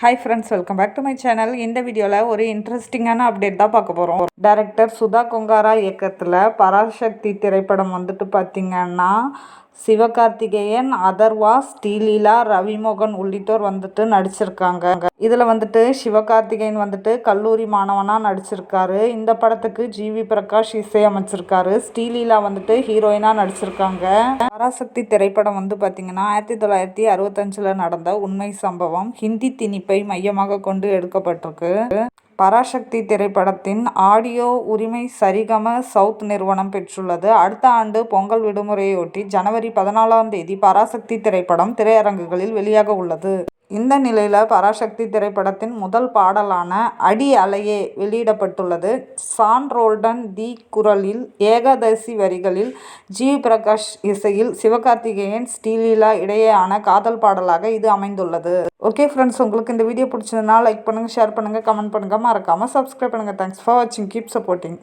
Hi friends welcome back to my channel இந்த வீடியோவில் ஒரு இன்ட்ரெஸ்டிங்கான அப்டேட் தான் பார்க்க போகிறோம் டைரக்டர் சுதா கொங்காரா இயக்கத்தில் பராசக்தி திரைப்படம் வந்துட்டு பார்த்திங்கன்னா சிவகார்த்திகேயன் அதர்வா ஸ்ரீலீலா ரவிமோகன் உள்ளிட்டோர் வந்துட்டு நடிச்சிருக்காங்க. இதில் வந்துட்டு சிவகார்த்திகேயன் வந்துட்டு கல்லூரி மாணவனாக நடிச்சிருக்காரு. இந்த படத்துக்கு ஜிவி பிரகாஷ் இசையமைச்சிருக்காரு. ஸ்ரீலீலா வந்துட்டு ஹீரோயினாக நடிச்சிருக்காங்க. பராசக்தி திரைப்படம் வந்து பார்த்திங்கன்னா ஆயிரத்தி தொள்ளாயிரத்தி அறுபத்தஞ்சில் நடந்த உண்மை சம்பவம் ஹிந்தி திணிப்பு மையமாக கொண்டு எடுக்கப்பட்டிருக்கு. பராசக்தி திரைப்படத்தின் ஆடியோ உரிமை சரிகம சவுத் நிறுவனம் பெற்றுள்ளது. அடுத்த ஆண்டு பொங்கல் விடுமுறையொட்டி ஜனவரி பதினாலாம் தேதி பராசக்தி திரைப்படம் திரையரங்குகளில் வெளியாக உள்ளது. இந்த நிலையில் பராசக்தி திரைப்படத்தின் முதல் பாடலான அடி அலையே வெளியிடப்பட்டுள்ளது. சான் ரோல்டன் தி குரலில் ஏகாதசி வரிகளில் ஜி பிரகாஷ் இசையில் சிவகார்த்திகேயன் ஸ்ரீலீலா இடையேயான காதல் பாடலாக இது அமைந்துள்ளது. ஓகே ஃப்ரெண்ட்ஸ் உங்களுக்கு இந்த வீடியோ பிடிச்சதுன்னா லைக் பண்ணுங்கள் ஷேர் பண்ணுங்கள் கமெண்ட் பண்ணுங்கள் மறக்காமல் சப்ஸ்கிரைப் பண்ணுங்கள் தேங்க்ஸ் ஃபார் வாட்சிங் கீப் சப்போர்ட்டிங்